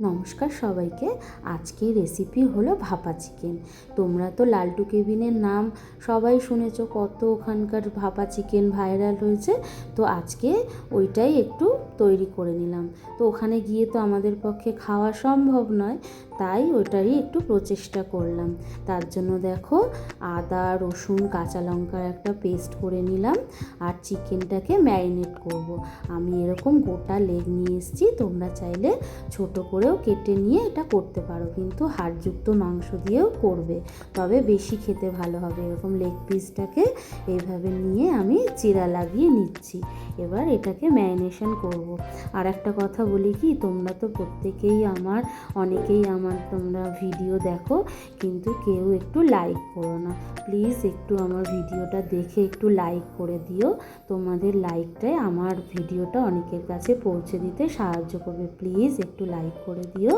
নমস্কার সবাইকে। আজকে রেসিপি হলো ভাপা চিকেন তোমরা তো লালটু কেবিনের নাম সবাই শুনেছ কত ওখানকার ভাপা চিকেন ভাইরাল হয়েছে। তো আজকে ওইটাই একটু তৈরি করে নিলাম তো ওখানে গিয়ে তো আমাদের পক্ষে খাওয়া সম্ভব নয়, তাই ওইটারই একটু প্রচেষ্টা করলাম তার জন্য দেখো আদা, রসুন, কাঁচা লঙ্কার একটা পেস্ট করে নিলাম আর চিকেনটাকে ম্যারিনেট করব। আমি এরকম গোটা লেগ নিয়ে এসেছি, তোমরা চাইলে ছোট করেও কেটে নিয়ে এটা করতে পারো, কিন্তু হাড়যুক্ত মাংস দিয়েও করবে তবে বেশি খেতে ভালো হবে, এরকম লেগ পিসটাকে এইভাবে নিয়ে আমি চিরা লাগিয়ে নিচ্ছি এবার এটাকে ম্যারিনেশন করব। আর একটা কথা বলি কি, তোমরা তো প্রত্যেকেই আমার, অনেকেই আমার তোমরা ভিডিও দেখো, কিন্তু কেউ একটু লাইক করো না। প্লিজ একটু আমার ভিডিওটা দেখে একটু লাইক করে দিও। তোমাদের লাইকটাই আমার ভিডিওটা অনেকের কাছে পৌঁছে দিতে সাহায্য করবে। প্লিজ একটু লাইক করে দিও।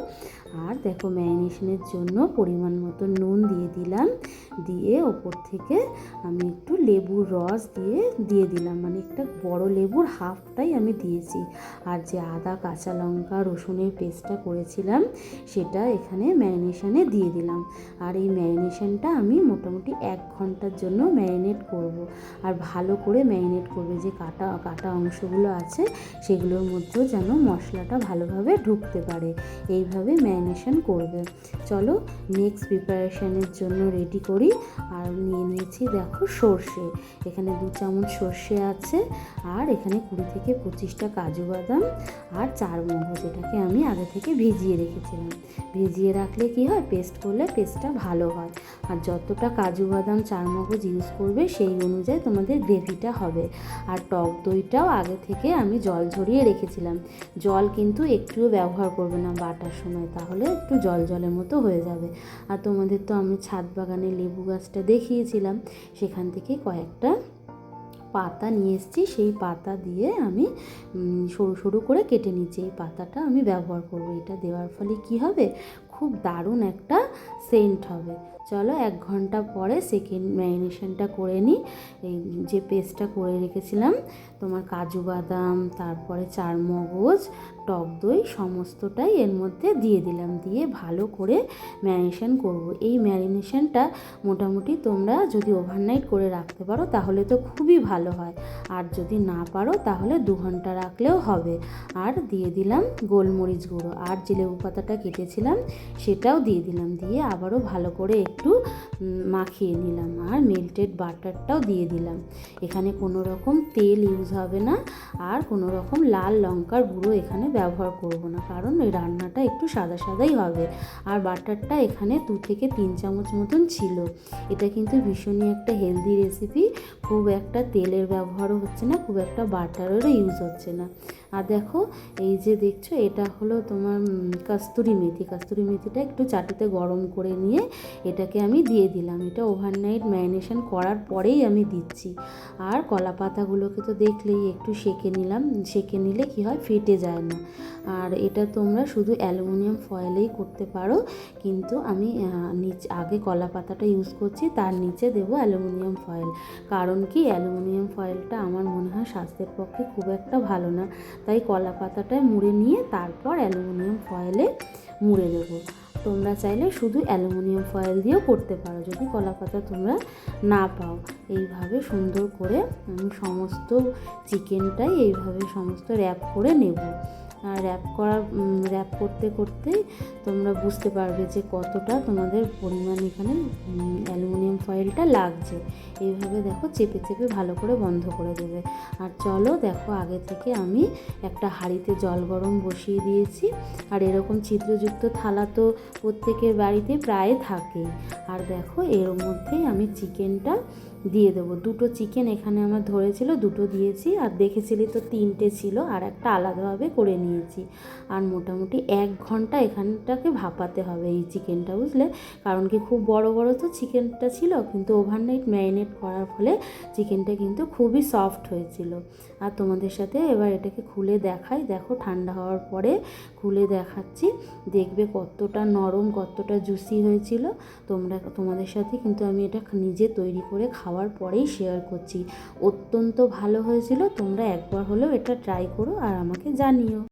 আর দেখো ম্যারিনেশনের জন্য পরিমাণ মতো নুন দিয়ে দিলাম। দিয়ে ওপর থেকে আমি একটু লেবুর রস দিয়ে দিয়ে দিলাম। মানে একটা বড় লেবুর হাফটাই আমি দিয়েছি। আর যে আদা, কাঁচা লঙ্কা, রসুনের পেস্টটা করেছিলাম, সেটা এখানে ম্যারিনেশনে দিয়ে দিলাম। আর এই ম্যারিনেশনটা আমি মোটামুটি এক ঘণ্টার জন্য ম্যারিনেট করব। আর ভালো করে ম্যারিনেট করবে যে কাটা কাটা অংশগুলো আছে, সেগুলোর মধ্যেও যেন মশলাটা ভালোভাবে ঢুকতে পারে। এইভাবে ম্যারিনেশন করবে। চলো নেক্সট প্রিপারেশনের জন্য রেডি করি। আর নিয়ে নিয়েছি দেখো সর্ষে। এখানে দু চামচ সর্ষে আছে। আর এখানে কুড়ি থেকে পঁচিশটা কাজু বাদাম আর চার মগজ এটাকে আমি আগে থেকে ভিজিয়ে রেখেছিলাম। ভিজিয়ে রাখলে কি হয়? পেস্ট করলে পেস্টটা ভালো হয়। আর যতটা কাজু বাদাম চার মগজ ইউজ করবে, সেই অনুযায়ী তোমাদের গ্রেভিটা হবে। আর টক দইটাও আগে থেকে আমি জল ঝরিয়ে রেখেছিলাম। জল কিন্তু একটুও ব্যবহার করবে না বাটার সময়, তাহলে একটু জল জলের মতো হয়ে যাবে। আর তোমাদের তো আমি ছাদ বাগানে লেবু গাছটা দেখিয়েছিলাম। সেখান থেকে কয়েকটা পাতা নিয়ে এসেছি, সেই পাতা দিয়ে আমি সরু সরু করে কেটে নিচ্ছি। এই পাতাটা আমি ব্যবহার করব। এটা দেওয়ার ফলে কি হবে? খুব দারুণ একটা সেন্ট হবে। চলো এক ঘণ্টা পরে সেকেন্ড ম্যারিনেশনটা করে নিই। এই যে পেস্টটা করে রেখেছিলাম, তোমার কাজু বাদাম, তারপরে চার মগজ টক দই, সমস্তটাই এর মধ্যে দিয়ে দিলাম। দিয়ে ভালো করে ম্যারিনেশন করব। এই ম্যারিনেশনটা মোটামুটি তোমরা যদি ওভারনাইট করে রাখতে পারো, তাহলে তো খুবই ভালো হয়। আর যদি না পারো, তাহলে দু ঘণ্টা রাখলেও হবে। আর দিয়ে দিলাম গোলমরিচ গুঁড়ো। আর যে লেবু পাতাটা কেটেছিলাম, সেটাও দিয়ে দিলাম। দিয়ে আবারও ভালো করে একটু মাখিয়ে নিলাম আর মেল্টেড বাটারটাও দিয়ে দিলাম। এখানে কোনো রকম তেল ইউজ হবে না আর কোনো রকম লাল লঙ্কার গুঁড়ো এখানে ব্যবহার করব না, কারণ এই রান্নাটা একটু সাদা সাদাই হবে। আর বাটারটা এখানে দু থেকে তিন চামচ মতন ছিল। এটা কিন্তু ভীষণই একটা হেলদি রেসিপি খুব একটা তেলের ব্যবহারও হচ্ছে না, খুব একটা বাটারেরও ইউজ হচ্ছে না। আর দেখো, এই যে দেখছ, এটা হলো তোমার কাস্তুরি মেথি। কাস্তুরি মেথিটা একটু চাটিতে গরম করে নিয়ে এটাকে আমি দিয়ে দিলাম। এটা ওভারনাইট ম্যারিনেশন করার পরেই আমি দিচ্ছি। আর কলা পাতাগুলোকে তো দেখলেই একটু সেকে নিলাম। সেকে নিলে কি হয়? ফেটে যায় না। আর এটা তোমরা শুধু অ্যালুমিনিয়াম ফয়েলেই করতে পারো। কিন্তু আমি নিচ, আগে কলা পাতাটা ইউজ করছি, তার নিচে দেবো অ্যালুমিনিয়াম ফয়েল। কারণ কি? অ্যালুমিনিয়াম ফয়েলটা আমার মনে হয় স্বাস্থ্যের পক্ষে খুব একটা ভালো না। তাই কলা পাতাটায় মুড়ে নিয়ে তারপর অ্যালুমিনিয়াম ফয়েলে মুড়ে দেবো তোমরা চাইলে শুধু অ্যালুমিনিয়াম ফয়েল দিয়েও করতে পারো, যদি কলা পাতা তোমরা না পাও। এইভাবে সুন্দর করে আমি সমস্ত চিকেনটাই এইভাবে সমস্ত র্যাপ করে নেব। র্যাপ করা র্যাপ করতে করতে তোমরা বুঝতে পারবে যে কতটা তোমাদের পরিমাণ এখানে অ্যালুমিনিয়াম ফয়েলটা লাগছে। এইভাবে দেখো চেপে চেপে ভালো করে বন্ধ করে দেবে। আর চলো দেখো আগে থেকে আমি একটা হাঁড়িতে জল গরম বসিয়ে দিয়েছি। আর এরকম ছিদ্রযুক্ত থালা তো প্রত্যেকের বাড়িতে প্রায় থাকেই। আর দেখো এর মধ্যেই আমি চিকেনটা দিয়ে দেবো। দুটো চিকেন এখানে আমার ধরেছিল, দুটো দিয়েছি। আর দেখেছিলি তো তিনটে ছিল। আর একটা আলাদাভাবে করে নিয়েছি। আর মোটামুটি এক ঘণ্টা এখানটাকে ভাপাতে হবে এই চিকেনটা, বুঝলে? কারণ কি খুব বড় বড় তো চিকেনটা ছিল, কিন্তু ওভারনাইট ম্যারিনেট করার ফলে চিকেনটা কিন্তু খুবই সফট হয়েছিল। আর তোমাদের সাথে এবার এটাকে খুলে দেখাই। দেখো, ঠান্ডা হওয়ার পরে খুলে দেখাচ্ছি। দেখবে কতটা নরম, কতটা জুসি হয়েছিল। তোমরা, তোমাদের সাথে কিন্তু আমি এটা নিজে তৈরি করে খাওয়ার পরেই শেয়ার করছি। অত্যন্ত ভালো হয়েছিল। তোমরা একবার হলেও এটা ট্রাই করো আর আমাকে জানিও।